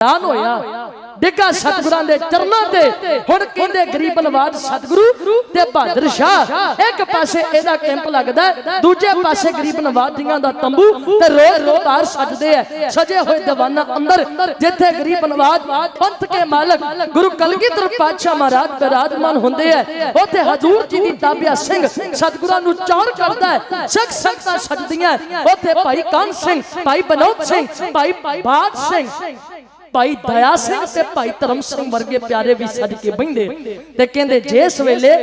ਦਾਨ ਹੋਇਆ। ਡਿੱਗਾ ਸਤਿਗੁਰਾਂ ਦੇ ਚਰਨਾਂ ਤੇ। ਹੁਣ ਕਹਿੰਦੇ ਗਰੀਬ ਨਵਾਜ ਸਤਿਗੁਰੂ ਤੇ ਬਹਾਦਰ ਸ਼ਾਹ। ਇੱਕ ਪਾਸੇ ਇਹਦਾ ਕੈਂਪ ਲੱਗਦਾ ਦੂਜੇ ਪਾਸੇ ਗਰੀਬ ਨਵਾਜ ਦੀਆਂ ਦਾ ਤੰਬੂ ਤੇ ਰੋਜ਼ ਰੋਤਾਰ ਸਜਦੇ ਆ ਸਜੇ ਹੋਏ ਦੀਵਾਨਾਂ ਅੰਦਰ, ਜਿੱਥੇ ਗਰੀਬ ਨਵਾਜ ਪੰਥ ਕੇ ਮਾਲਕ ਗੁਰੂ ਕਲਗੀਧਰ ਪਾਤਸ਼ਾਹ ਮਹਾਰਾਜ ਬਿਰਾਜਮਾਨ ਹੁੰਦੇ ਆ ਉੱਥੇ ਹਜੂਰ ਜੀ ਦੀ ਤਾਬਿਆ ਸਿੰਘ ਸਤਿਗੁਰਾਂ ਨੂੰ ਚੌਰ ਕਰਦਾ ਹੈ। ਸਿੱਖ ਸੰਗਤਾਂ ਸਜਦੀਆਂ ਉੱਥੇ ਭਾਈ ਕਾਨ ਸਿੰਘ, ਭਾਈ ਬਨੋਦ ਸਿੰਘ, ਭਾਈ ਬਾਦ ਸਿੰਘ ਭਾਈ ਦਇਆ ਸਿੰਘ ਤੇ ਭਾਈ ਧਰਮ ਸਿੰਘ ਵਰਗੇ ਪਿਆਰੇ ਵੀ ਸੱਜ ਕੇ ਬੈੰਦੇ ਤੇ ਕਹਿੰਦੇ ਜਿਸ ਵੇਲੇ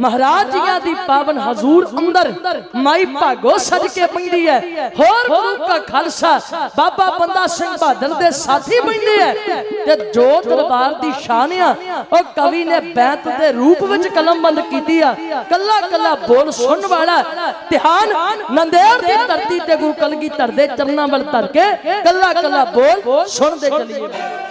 ਮਹਾਰਾਜ ਜੀਆਂ ਦੀ ਪਾਵਨ ਹਜ਼ੂਰ ਅੰਦਰ ਮਾਈ ਭਾਗੋ ਸੱਜ ਕੇ ਬੈੰਦੀ ਹੈ, ਹੋਰ ਗੁਰੂ ਕਾ ਖਾਲਸਾ, ਬਾਬਾ ਬੰਦਾ ਸਿੰਘ ਬਹਾਦਰ ਦੇ ਸਾਥੀ ਬੈੰਦੇ ਹੈ ਤੇ ਜੋ ਦਰਬਾਰ ਦੀ ਸ਼ਾਨ ਆ, ਉਹ ਕਵੀ ਨੇ ਬੈਂਤ ਦੇ ਰੂਪ ਵਿੱਚ ਕਲਮਬੰਦ ਕੀਤੀ ਆ, ਕੱਲਾ ਕੱਲਾ ਬੋਲ ਸੁਣਨ ਵਾਲਾ, ਧਿਆਨ ਨੰਦੇੜ ਦੀ ਧਰਤੀ ਤੇ ਗੁਰੂ ਕਲਗੀਧਰ ਦੇ ਚਰਨਾਂ ਵੱਲ ਧਰ ਕੇ ਕੱਲਾ ਕੱਲਾ ਬੋਲ ਸੁਣਦੇ ਚੱਲੀਏ। ਹੋਏ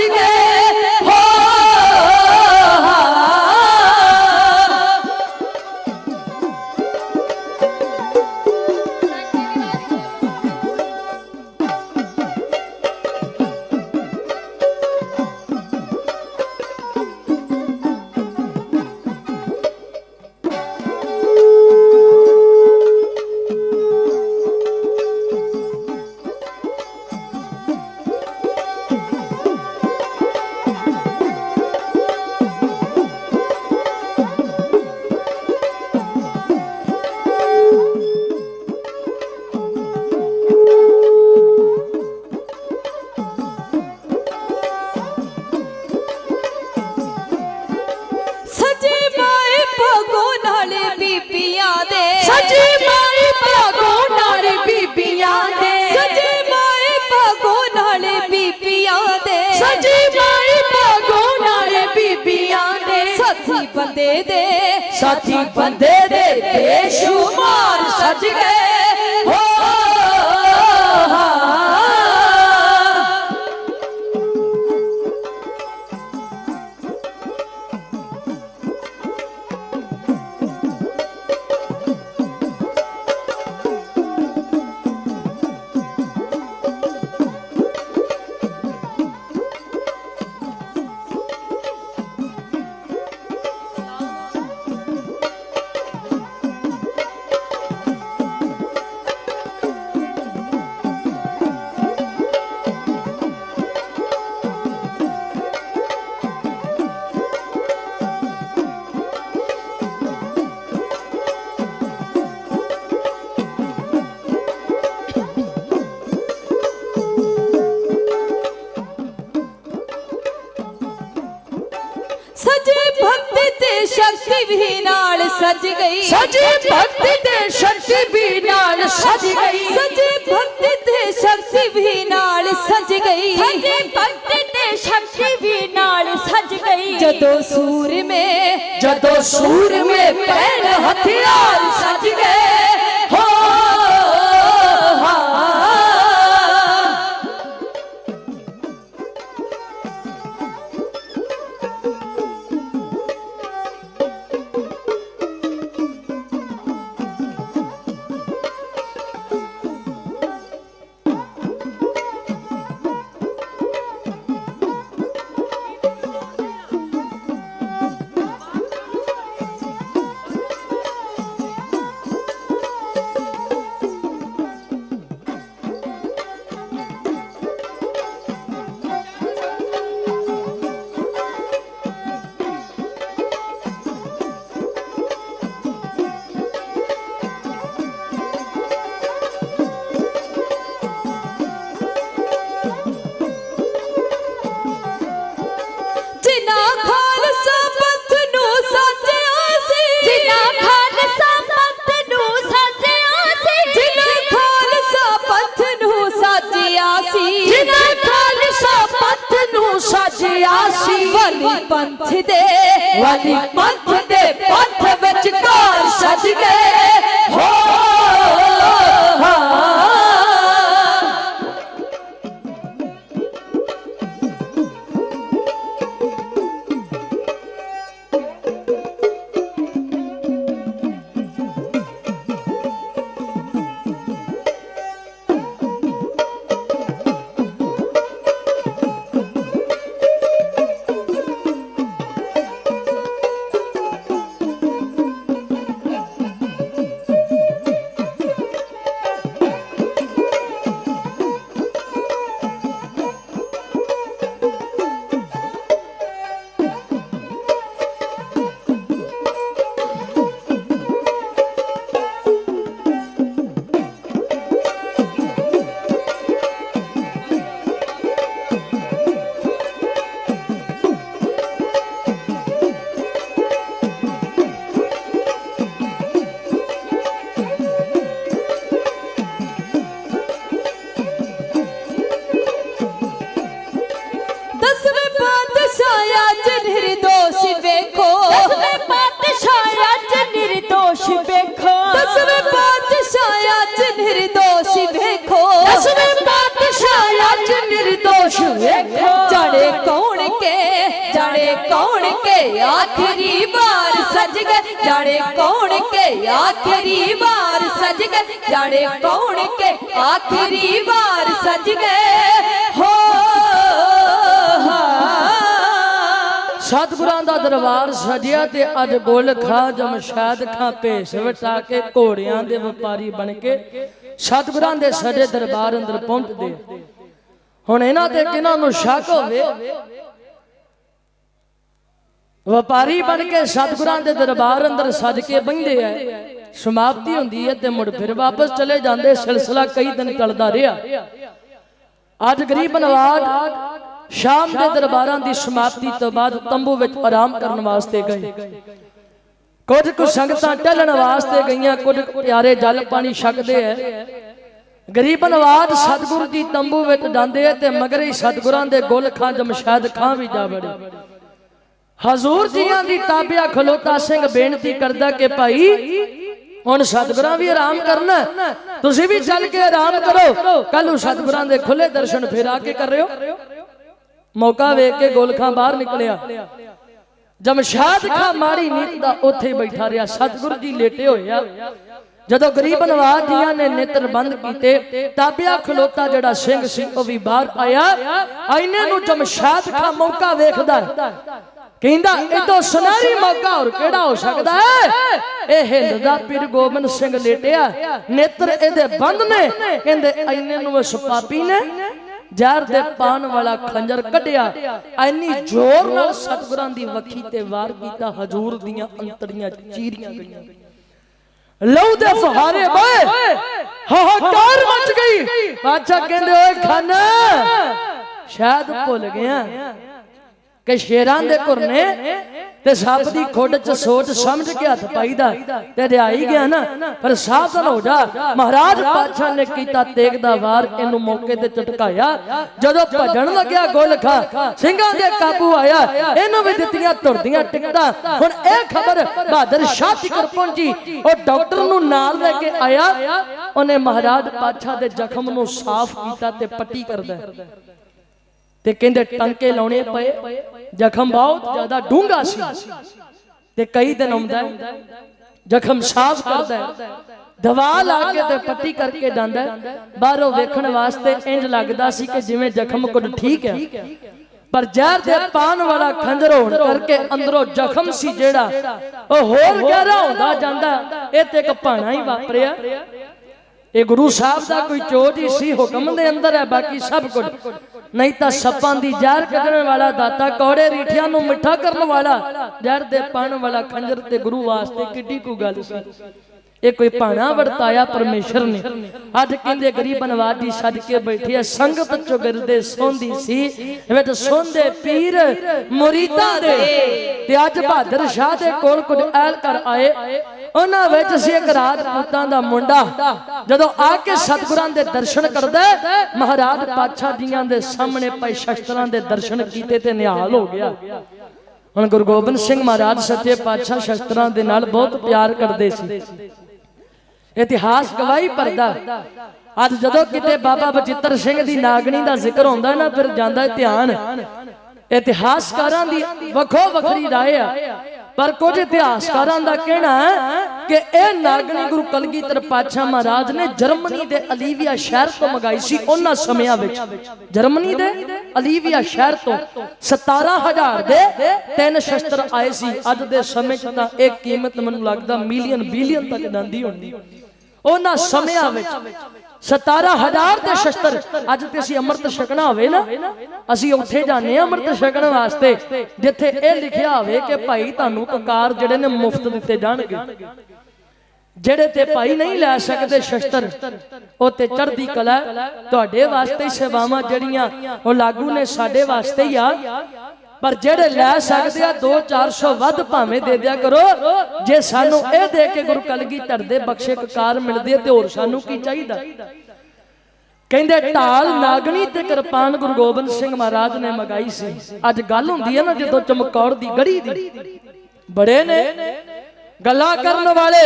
Keep it! ਸੱਚੀ ਮਾਈ ਭਾਗੋ ਨਾਲ ਬੀਬੀਆਂ ਦੇ। ਸਾਥੀ ਬੰਦੇ ਦੇ। ਸਾਥੀ ਬੰਦੇ ਦੇ। ਬੇਸ਼ੁਮਾਰ ਸਜ ਗਏ। ਸਜ ਗਈ। ਸਜੀ ਭਗਤੀ ਤੇ ਸ਼ਕਤੀ ਵੀ ਨਾਲ ਸਜ ਗਈ। ਸੱਚੀ ਭਗਤੀ ਤੇ ਸ਼ਕਤੀ ਵੀ ਨਾਲ ਸਜ ਗਈ। ਸੱਚੀ ਭਗਤੀ ਤੇ ਸ਼ਕਤੀ ਵੀ ਨਾਲ ਸਜ ਗਈ। ਜਦੋਂ ਸੂਰ ਮੇ ਜਦੋਂ ਸੂਰ ਮੇ ਪੈਣ ਹਥਿਆਰ ਸਜ ਗਏ। ਪੰਥ ਦੇ ਵਾਲੀ ਪੰਥ ਦੇ ਪੰਥ ਵਿੱਚ ਕਾਰ ਸਜ ਗਏ ਹੋ ਹਾਂ ਕੌਣ ਕੇ ਆਖਰੀ ਵਾਰ ਸਜ ਗਏ ਜਾਣੇ ਕੌਣ ਕੇ ਆਖਰੀ ਵਾਰ ਸਜ ਗਏ ਜਾਣੇ ਕੌਣ ਕੇ ਆਖਰੀ ਵਾਰ ਸਜ ਗਏ ਹੋ। ਸਤਿਗੁਰਾਂ ਦਾ ਦਰਬਾਰ ਸਜਿਆ ਤੇ ਅੱਜ ਬੋਲ ਖਾ ਜਮਸ਼ਾਦ ਖਾਂ ਭੇਸ ਵਟਾ ਕੇ ਘੋੜਿਆਂ ਦੇ ਵਪਾਰੀ ਬਣ ਕੇ ਸਤਿਗੁਰਾਂ ਦੇ ਸਜੇ ਦਰਬਾਰ ਅੰਦਰ ਪਹੁੰਚਦੇ ਹੁਣ ਇਹਨਾਂ ਤੇ ਕਿਹਨਾਂ ਨੂੰ ਸ਼ੱਕ ਹੋਵੇ? ਵਪਾਰੀ ਬਣ ਕੇ ਸਤਿਗੁਰਾਂ ਦੇ ਦਰਬਾਰ ਅੰਦਰ ਸਜ ਕੇ ਬੈੰਦੇ ਐ ਸਮਾਪਤੀ ਹੁੰਦੀ ਹੈ ਤੇ ਮੁੜ ਫਿਰ ਵਾਪਸ ਚਲੇ ਜਾਂਦੇ ਸਿਲਸਿਲਾ ਕਈ ਦਿਨ ਚੱਲਦਾ ਰਿਹਾ। ਅੱਜ ਗਰੀਬ ਨਵਾਜ ਸ਼ਾਮ ਦੇ ਦਰਬਾਰਾਂ ਦੀ ਸਮਾਪਤੀ ਤੋਂ ਬਾਅਦ ਤੰਬੂ ਵਿੱਚ ਆਰਾਮ ਕਰਨ ਵਾਸਤੇ ਗਏ। ਕੁਝ ਕੁ ਸੰਗਤਾਂ ਟਹਿਲਣ ਵਾਸਤੇ ਗਈਆਂ ਕੁਝ ਪਿਆਰੇ ਜਲ ਪਾਣੀ ਛਕਦੇ ਐ ਗਰੀਬ ਨਵਾਜ ਸਤਿਗੁਰੂ ਦੀ ਤੰਬੂ ਵਿੱਚ ਜਾਂਦੇ ਐ ਤੇ ਮਗਰ ਹੀ ਸਤਿਗੁਰਾਂ ਦੇ ਗੁਲ ਖਾਂ ਜਮਸ਼ਾਦ ਖਾਂ ਵੀ ਜਾ ਵੜੇ। ਹਜ਼ੂਰ ਜੀਆਂ ਦੀ ਤਾਬਿਆ ਖਲੋਤਾ ਸਿੰਘ ਬੇਨਤੀ ਕਰਦਾ ਕਿ ਭਾਈ ਹੁਣ ਸਤਿਗੁਰਾਂ ਵੀ ਆਰਾਮ ਕਰਨਾ। ਤੁਸੀਂ ਵੀ ਚੱਲ ਕੇ ਆਰਾਮ ਕਰੋ। ਕੱਲ ਨੂੰ ਸਤਿਗੁਰਾਂ ਦੇ ਖੁੱਲੇ ਦਰਸ਼ਨ ਫਿਰ ਆ ਕੇ ਕਰਿਓ ਮੌਕਾ ਵੇਖ ਕੇ ਗੋਲਖਾਂ ਬਾਹਰ ਨਿਕਲਿਆ। ਜਮਸ਼ਾਦ ਖਾਂ ਮਾੜੀ ਨੀਤ ਦਾ ਉੱਥੇ ਬੈਠਾ ਰਿਹਾ। ਸਤਿਗੁਰੂ ਜੀ ਲੇਟੇ ਹੋਏ ਆ। ਜਦੋਂ ਗਰੀਬ ਨਵਾਜ ਜੀਆਂ ਨੇ ਨੇਤਰ ਬੰਦ ਕੀਤੇ ਤਾਬਿਆ ਖਲੋਤਾ ਜਿਹੜਾ ਸਿੰਘ ਸੀ ਉਹ ਵੀ ਬਾਹਰ ਆਇਆ। ਆਇਨੇ ਨੂੰ ਜਮਸ਼ਾਦ ਖਾਂ ਮੌਕਾ ਵੇਖਦਾ। ਹੈ। ਕਹਿੰਦਾ ਇਦੋਂ ਸੁਨਹਿਰੀ ਮੌਕਾ ਹੋਰ ਕਿਹੜਾ ਹੋ ਸਕਦਾ ਹੈ? ਇਹ ਹਿੰਦ ਦਾ ਪੀਰ ਗੋਬਿੰਦ ਸਿੰਘ ਲੇਟਿਆ। ਨੇਤਰ ਇਹਦੇ ਬੰਦ ਨੇ। ਕਹਿੰਦੇ ਐਨੇ ਨੂੰ ਉਸ ਪਾਪੀ ਨੇ ਜ਼ਹਿਰ ਦੇ ਪਾਣ ਵਾਲਾ ਖੰਜਰ ਕੱਢਿਆ। ਐਨੀ ਜ਼ੋਰ ਨਾਲ ਸਤਿਗੁਰਾਂ ਦੀ ਵੱਖੀ ਤੇ ਵਾਰ ਕੀਤਾ ਹਜੂਰ ਦੀਆਂ ਅੰਤੜੀਆਂ ਚੀਰੀਆਂ ਗਈਆਂ। ਲਹੂ ਦੇ ਫਹਾਰੇ ਬਏ। ਹਾਹਾਕਾਰ ਮਚ ਗਈ। ਬਾਦਸ਼ਾਹ ਕਹਿੰਦੇ ਓਏ ਖਾਨਾ ਸ਼ਾਇਦ ਭੁੱਲ ਗਿਆ। ਕਿ ਸ਼ੇਰਾਂ ਦੇ ਘੁਰਨੇ ਤੇ ਸੱਪ ਦੀ ਖੁੱਡ ਚ ਸੋਚ ਸਮਝ ਕੇ ਹੱਥ ਪਾਈਦਾ ਤੇ ਰਿਆਈ ਗਿਆ ਨਾ ਪਰ ਸਾਵਧਾਨ ਹੋ ਜਾ। ਮਹਾਰਾਜ ਪਾਤਸ਼ਾਹ ਨੇ ਕੀਤਾ ਤੇਗ ਦਾ ਵਾਰ, ਇਹਨੂੰ ਮੌਕੇ ਤੇ ਝਟਕਾਇਆ। ਜਦੋਂ ਭੱਜਣ ਲੱਗਿਆ ਗੋਲਖਾ, ਸਿੰਘਾਂ ਦੇ ਕਾਬੂ ਆਇਆ, ਇਹਨੂੰ ਵੀ ਦਿੱਤੀਆਂ ਤੁਰਦੀਆਂ ਟਿਕਟਾਂ। ਹੁਣ ਇਹ ਖਬਰ ਬਹਾਦਰ ਸ਼ਾਹ ਤੱਕ ਪਹੁੰਚੀ। ਉਹ ਡਾਕਟਰ ਨੂੰ ਨਾਲ ਲੈ ਕੇ ਆਇਆ। ਉਹਨੇ ਮਹਾਰਾਜ ਪਾਤਸ਼ਾਹ ਦੇ ਜ਼ਖਮ ਨੂੰ ਸਾਫ਼ ਕੀਤਾ ਤੇ ਪੱਟੀ ਕਰਦਾ। ਤੇ ਕਹਿੰਦੇ, ਟੰਕੇ ਲਾਉਣੇ ਪਏ। ਜ਼ਖਮ ਬਹੁਤ ਜ਼ਿਆਦਾ ਡੂੰਘਾ ਸੀ। ਤੇ ਕਈ ਦਿਨ ਆਉਂਦਾ ਜ਼ਖਮ ਸਾਫ਼ ਕਰਦਾ ਦਵਾ ਲਾ ਕੇ ਤੇ ਪੱਟੀ ਕਰਕੇ ਜਾਂਦਾ ਬਾਹਰੋਂ ਵੇਖਣ ਵਾਸਤੇ ਇੰਜ ਲੱਗਦਾ ਸੀ ਕਿ ਜਿਵੇਂ ਜ਼ਖਮ ਕੁਝ ਠੀਕ ਹੈ। ਪਰ ਜ਼ਹਿਰ ਦੇ ਪਾਣ ਵਾਲਾ ਖੰਜਰ ਹੋਣ ਕਰਕੇ ਅੰਦਰੋਂ ਜ਼ਖਮ ਸੀ ਜਿਹੜਾ, ਉਹ ਹੋਰ ਗਹਿਰਾ ਹੁੰਦਾ ਜਾਂਦਾ ਇਹ ਤੇ ਇੱਕ ਭਾਣਾ ਹੀ ਵਾਪਰਿਆ। ਇਹ ਗੁਰੂ ਸਾਹਿਬ ਦਾ ਕੋਈ ਚੋਟ ਹੀ ਸੀ, ਹੁਕਮ ਦੇ ਅੰਦਰ ਹੈ, ਬਾਕੀ ਸਭ ਕੁਝ। ਨਹੀਂ ਤਾਂ ਸੱਪਾਂ ਦੀ ਜ਼ਹਿਰ ਕੱਢਣ ਵਾਲਾ, ਦਾਤਾ ਕੌੜੇ ਰੀਠਿਆਂ ਨੂੰ ਮਿੱਠਾ ਕਰਨ ਵਾਲਾ, ਜ਼ਹਿਰ ਦੇ ਪਾਣ ਵਾਲਾ ਖੰਜਰ ਤੇ ਗੁਰੂ ਵਾਸਤੇ ਕਿੱਡੀ ਕੋ ਗੱਲ ਸੀ। ਇਹ ਕੋਈ ਭਾਣਾ ਵਰਤਾਇਆ ਪਰਮੇਸ਼ਰ ਨੇ। ਅੱਜ ਕਹਿੰਦੇ ਗਰੀਬ ਨਵਾਜੀ ਸੱਜ ਕੇ ਬੈਠੇ ਆ ਸੰਗਤ ਚੋਂ ਗਿਰਦੇ ਸੌਂਦੀ ਸੀ। ਵਿੱਚ ਸੌਂਦੇ ਪੀਰ ਮੁਰੀਦਾਂ ਦੇ। ਤੇ ਅੱਜ ਬਹਾਦਰ ਸ਼ਾਹ ਦੇ ਕੋਲ ਕੁਝ ਐਲ ਕਰ ਆਏ। ਉਹਨਾਂ ਵਿੱਚ ਸੀ ਇੱਕ ਰਾਜਪੂਤਾਂ ਦਾ ਮੁੰਡਾ ਜਦੋਂ ਆ ਕੇ ਸਤਿਗੁਰਾਂ ਦੇ ਦਰਸ਼ਨ ਕਰਦਾ ਮਹਾਰਾਜ ਪਾਤਸ਼ਾਹ ਜੀਆਂ ਦੇ ਸਾਹਮਣੇ ਪਏ ਸ਼ਸਤਰਾਂ ਦੇ ਦਰਸ਼ਨ ਕੀਤੇ ਤੇ ਨਿਹਾਲ ਹੋ ਗਿਆ। ਹੁਣ ਗੁਰੂ ਗੋਬਿੰਦ ਸਿੰਘ ਮਹਾਰਾਜ ਸੱਚੇ ਪਾਤਸ਼ਾਹ ਸ਼ਸਤਰਾਂ ਦੇ ਨਾਲ ਬਹੁਤ ਪਿਆਰ ਕਰਦੇ ਸੀ। ਇਤਿਹਾਸ ਗਵਾਹੀ ਭਰਦਾ। ਅੱਜ ਜਦੋਂ ਕਿਤੇ ਬਾਬਾ ਬਚਿੱਤਰ ਸਿੰਘ ਦੀ ਨਾਗਣੀ ਦਾ ਜ਼ਿਕਰ ਹੁੰਦਾ ਨਾ, ਫਿਰ ਜਾਂਦਾ ਧਿਆਨ। ਇਤਿਹਾਸਕਾਰਾਂ ਦੀ ਵੱਖੋ ਵੱਖਰੀ ਰਾਏ ਆ। ਪਰ ਕੁਝ ਇਤਿਹਾਸਕਾਰਾਂ ਦਾ ਕਹਿਣਾ ਹੈ ਕਿ ਇਹ ਨਾਗਣੀ ਗੁਰੂ ਕਲਗੀਧਰ ਪਾਤਸ਼ਾਹ ਮਹਾਰਾਜ ਨੇ ਜਰਮਨੀ ਦੇ ਅਲੀਵੀਆ ਸ਼ਹਿਰ ਤੋਂ ਮੰਗਾਈ ਸੀ ਉਹਨਾਂ ਸਮਿਆਂ ਵਿੱਚ। ਜਰਮਨੀ ਦੇ ਅਲੀਵੀਆ ਸ਼ਹਿਰ ਤੋਂ 17000 ਦੇ ਤਿੰਨ ਸ਼ਸਤਰ ਆਏ ਸੀ। ਅੱਜ ਦੇ ਸਮੇਂ 'ਚ ਤਾਂ ਇਹ ਕੀਮਤ ਮੈਨੂੰ ਲੱਗਦਾ ਮਿਲੀਅਨ, ਬਿਲੀਅਨ ਤੱਕ ਜਾਂਦੀ ਹੋਣੀ। ਉਹਨਾਂ ਸਮਿਆਂ ਵਿੱਚ 17000 ਦੇ ਸ਼ਸਤਰ ਅੱਜ ਤੇ ਅਸੀਂ ਅੰਮ੍ਰਿਤ ਛਕਣਾ ਹੋਵੇ ਨਾ ਅਸੀਂ ਉੱਥੇ ਜਾਂਦੇ ਆ ਅੰਮ੍ਰਿਤ ਛਕਣ ਵਾਸਤੇ ਜਿੱਥੇ ਇਹ ਲਿਖਿਆ ਹੋਵੇ ਕਿ ਭਾਈ ਤੁਹਾਨੂੰ ਕਕਾਰ ਜਿਹੜੇ ਨੇ ਮੁਫਤ ਦਿੱਤੇ ਜਾਣਗੇ। ਜਿਹੜੇ ਤੇ ਭਾਈ ਨਹੀਂ ਲੈ ਸਕਦੇ ਸ਼ਸਤਰ ਉਹ ਤੇ ਚੜ੍ਹਦੀ ਕਲਾ। ਤੁਹਾਡੇ ਵਾਸਤੇ ਸੇਵਾਵਾਂ ਜਿਹੜੀਆਂ ਉਹ ਲਾਗੂ ਨੇ ਸਾਡੇ ਵਾਸਤੇ ਹੀ ਆ। ਪਰ ਜਿਹੜੇ ਲੈ ਸਕਦੇ ਆ 2-400 ਵੱਧ ਭਾਵੇਂ ਦੇ ਦਿਆ ਕਰੋ। ਜੇ ਸਾਨੂੰ ਇਹ ਦੇ ਕੇ ਗੁਰੂ ਕਲਗੀਧਰ ਦੇ ਬਖਸ਼ੇ ਕਕਾਰ ਮਿਲਦੇ ਤੇ ਹੋਰ ਸਾਨੂੰ ਕੀ ਚਾਹੀਦਾ? ਕਹਿੰਦੇ ਢਾਲ ਨਾਗਣੀ ਤੇ ਕਿਰਪਾਨ ਗੁਰੂ ਗੋਬਿੰਦ ਸਿੰਘ ਮਹਾਰਾਜ ਨੇ ਮਗਾਈ ਸੀ। ਅੱਜ ਗੱਲ ਹੁੰਦੀ ਹੈ ਨਾ ਜਦੋਂ ਚਮਕੌਰ ਦੀ ਗੜੀ ਦੀ। ਬੜੇ ਨੇ। ਗੱਲਾਂ ਕਰਨ ਵਾਲੇ।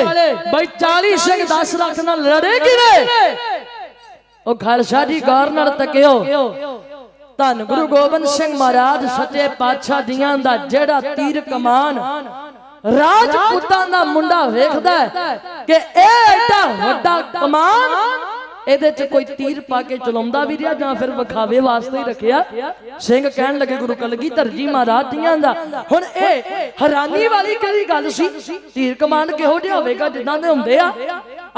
ਬਈ 40 ਸਿੰਘ 10 ਲੱਖ ਨਾਲ ਲੜੇ ਕਿਵੇਂ? ਉਹ ਖਾਲਸਾ ਜੀ ਗੌਰ ਨਾਲ ਤੱਕਿਓ। ਧੰਨ ਗੁਰੂ ਗੋਬਿੰਦ ਸਿੰਘ ਮਹਾਰਾਜ ਸੱਚੇ ਪਾਤਸ਼ਾਹ ਜੀਆਂ ਦਾ ਜਿਹੜਾ ਤੀਰ ਕਮਾਨ ਰਾਜਪੂਤਾਂ ਦਾ ਮੁੰਡਾ ਵੇਖਦਾ ਹੈ ਕਿ ਇਹ ਐਡਾ ਵੱਡਾ ਕਮਾਨ ਇਹਦੇ ਚ ਕੋਈ ਤੀਰ ਪਾ ਕੇ ਚਲਾਉਂਦਾ ਵੀ ਰਿਹਾ ਜਾਂ ਫਿਰ ਵਿਖਾਵੇ ਵਾਸਤੇ ਹੀ ਰੱਖਿਆ? ਸਿੰਘ ਕਹਿਣ ਲੱਗੇ ਗੁਰੂ ਕਲਗੀਧਰ ਜੀ ਮਹਾਰਾਜ ਜੀਆਂ ਦਾ। ਹੁਣ ਇਹ ਹੈਰਾਨੀ ਵਾਲੀ ਕਿਹੜੀ ਗੱਲ ਸੀ? ਤੀਰ ਕਮਾਨ ਕਿਹੋ ਜਿਹਾ ਹੋਵੇਗਾ ਜਿੱਦਾਂ ਦੇ ਹੁੰਦੇ ਆ?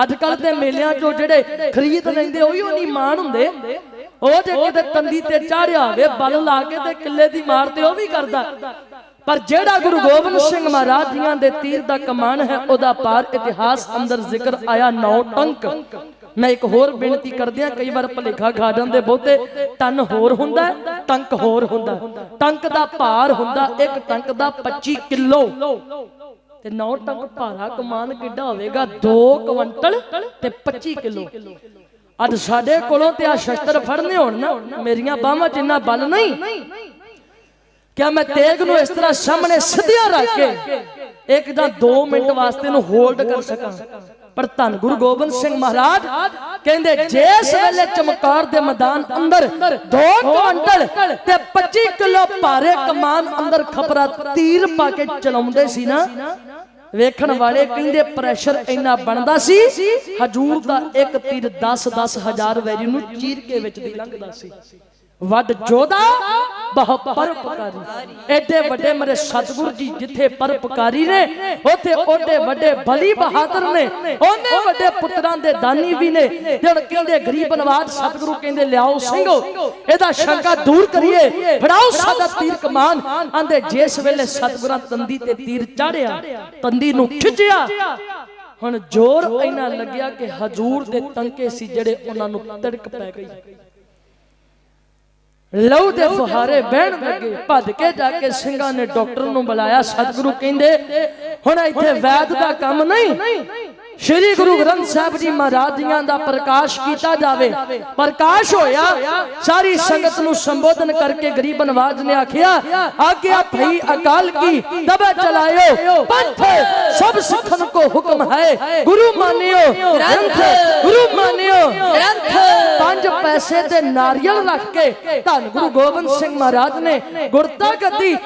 ਅੱਜ ਕੱਲ ਦੇ ਮੇਲਿਆਂ ਚੋਂ ਜਿਹੜੇ ਖਰੀਦ ਲੈਂਦੇ ਉਹੀ ਉਹ ਨਹੀਂ ਮਾਣ ਹੁੰਦੇ। ਉਹ ਜੇ ਕਿਤੇ ਤੰਦੀ ਤੇ ਚਾੜਿਆ ਹੋਵੇ ਬਲ ਲਾ ਕੇ ਤੇ ਕਿੱਲੇ ਦੀ ਮਾਰ ਤੇ ਉਹ ਵੀ ਕਰਦਾ। ਪਰ ਜਿਹੜਾ ਗੁਰੂ ਗੋਬਿੰਦ ਸਿੰਘ ਮਹਾਰਾਜ ਜੀਆਂ ਦੇ ਤੀਰ ਦਾ ਕਮਾਨ ਹੈ ਉਹਦਾ ਪਾਰ ਇਤਿਹਾਸ ਅੰਦਰ ਜ਼ਿਕਰ ਆਇਆ ਨੌ ਟੰਕ। ਮੈਂ ਇੱਕ ਹੋਰ ਬੇਨਤੀ ਕਰਦਿਆਂ ਕਈ ਵਾਰ ਭਲੇਖਾ ਖਾ ਜਾਂਦੇ ਬਹੁਤੇ ਟਨ ਹੋਰ ਹੁੰਦਾ ਟੰਕ ਹੋਰ ਹੁੰਦਾ। ਟੰਕ ਦਾ ਭਾਰ ਹੁੰਦਾ ਇੱਕ ਟੰਕ ਦਾ 25 ਕਿਲੋ। ਤੇ ਨੌ ਟੰਕ ਭਾਰਾ ਕਮਾਨ ਕਿੱਡਾ ਹੋਵੇਗਾ? 2 ਕੁਇੰਟਲ ਤੇ 25 ਕਿਲੋ। ਅੱਜ ਸਾਡੇ ਕੋਲੋਂ ਤੇ ਆ ਸ਼ਸਤਰ ਫੜਨੇ ਹੋਣ ਨਾ, ਮੇਰੀਆਂ ਬਾਹਾਂ 'ਚ ਇੰਨਾ ਬਲ ਨਹੀਂ। ਕਿਆ ਮੈਂ ਤੇਗ ਨੂੰ ਇਸ ਤਰ੍ਹਾਂ ਸਾਹਮਣੇ ਸਿੱਧਿਆ ਰੱਖ ਕੇ ਇੱਕ ਜਾਂ 2 ਮਿੰਟ ਵਾਸਤੇ ਨੂੰ ਹੋਲਡ ਕਰ ਸਕਾਂ? ਪਰ ਧੰਨ ਗੁਰੂ ਗੋਬਿੰਦ ਸਿੰਘ ਮਹਾਰਾਜ ਕਹਿੰਦੇ ਜਿਸ ਵੇਲੇ ਚਮਕੌਰ ਦੇ ਮੈਦਾਨ ਅੰਦਰ 2 ਕੁਇੰਟਲ ਤੇ 25 ਕਿਲੋ ਭਾਰੇ ਕਮਾਨ ਅੰਦਰ ਖਪਰਾ ਤੀਰ ਪਾ ਕੇ ਚਲਾਉਂਦੇ ਸੀ ਨਾ ਵੇਖਣ ਵਾਲੇ ਕਹਿੰਦੇ ਪ੍ਰੈਸ਼ਰ ਇੰਨਾ ਬਣਦਾ ਸੀ ਹਜੂਰ ਦਾ ਇੱਕ ਤੀਰ 10 10 ਹਜ਼ਾਰ ਵੈਰੀ ਨੂੰ ਚੀਰ ਕੇ ਵਿੱਚ ਦੀ ਲੰਘਦਾ ਸੀ। ਵੱਡ ਜੋਦਾ ਬਹੁ ਪਰਪਕਾਰੀ ਐਡੇ ਵੱਡੇ ਮੇਰੇ ਸਤਿਗੁਰ ਜੀ ਜਿੱਥੇ ਪਰਪਕਾਰੀ ਨੇ, ਉੱਥੇ ਓਡੇ ਵੱਡੇ ਬਲੀ ਬਹਾਦਰ ਨੇ ਉਹਨੇ ਵੱਡੇ ਪੁੱਤਰਾਂ ਦੇ ਦਾਨੀ ਵੀ ਨੇ ਜਦ ਕਹਿੰਦੇ ਗਰੀਬ ਨਵਾਜ ਸਤਿਗੁਰੂ ਕਹਿੰਦੇ ਲਿਆਓ ਸਿੰਘੋ, ਇਹਦਾ ਸ਼ੰਕਾ ਦੂਰ ਕਰੀਏ, ਫੜਾਓ ਸਾਡਾ ਤੀਰ ਕਮਾਨ ਆਂਦੇ ਜਿਸ ਵੇਲੇ ਸਤਿਗੁਰਾਂ ਤੰਦੀ ਤੇ ਤੀਰ ਚਾੜਿਆ, ਤੰਦੀ ਨੂੰ ਖਿੱਚਿਆ, ਹੁਣ ਜ਼ੋਰ ਇੰਨਾ ਲੱਗਿਆ ਕਿ ਹਜੂਰ ਦੇ ਤੰਕੇ ਸੀ ਜਿਹੜੇ ਉਹਨਾਂ ਨੂੰ ਤੜਕ ਪੈ ਗਈ। ਲਹੂ ਦੇ ਫੁਹਾਰੇ ਬਹਿਣ ਲੱਗੇ, ਭੱਜ ਕੇ ਜਾ ਕੇ ਸਿੰਘਾਂ ਨੇ ਡਾਕਟਰ ਨੂੰ ਬੁਲਾਇਆ, ਸਤਿਗੁਰੂ ਕਹਿੰਦੇ, ਹੁਣ ਇੱਥੇ ਵੈਦ ਦਾ ਕੰਮ ਨਹੀਂ ਸ਼੍ਰੀ ਗੁਰੂ ਗ੍ਰੰਥ ਸਾਹਿਬ ਜੀ ਮਹਾਰਾਜ ਜੀਆਂ ਦਾ ਪ੍ਰਕਾਸ਼ ਕੀਤਾ ਜਾਵੇ। ਪ੍ਰਕਾਸ਼ ਹੋਇਆ, ਸਾਰੀ ਸੰਗਤ ਨੂੰ ਸੰਬੋਧਨ ਕਰਕੇ ਗਰੀਬ ਨਵਾਜ ਨੇ ਆਖਿਆ ਆਗਿਆ ਭਈ ਅਕਾਲ ਕੀ ਤਬੇ ਚਲਾਇਓ। ਪੰਥ ਸਭ ਸਿੱਖਨ ਕੋ ਹੁਕਮ ਹੈ। ਗੁਰੂ ਮਾਨਿਓ, ਗ੍ਰੰਥ ਗੁਰੂ ਮਾਨਿਓ। ਗ੍ਰੰਥ ਪੰਜ ਪੈਸੇ ਤੇ ਨਾਰੀਅਲ ਰੱਖ ਕੇ ਧੰਨ ਗੁਰੂ ਗੋਬਿੰਦ ਸਿੰਘ ਮਹਾਰਾਜ ਨੇ ਗੁਰਤਾ ਗੱਦੀ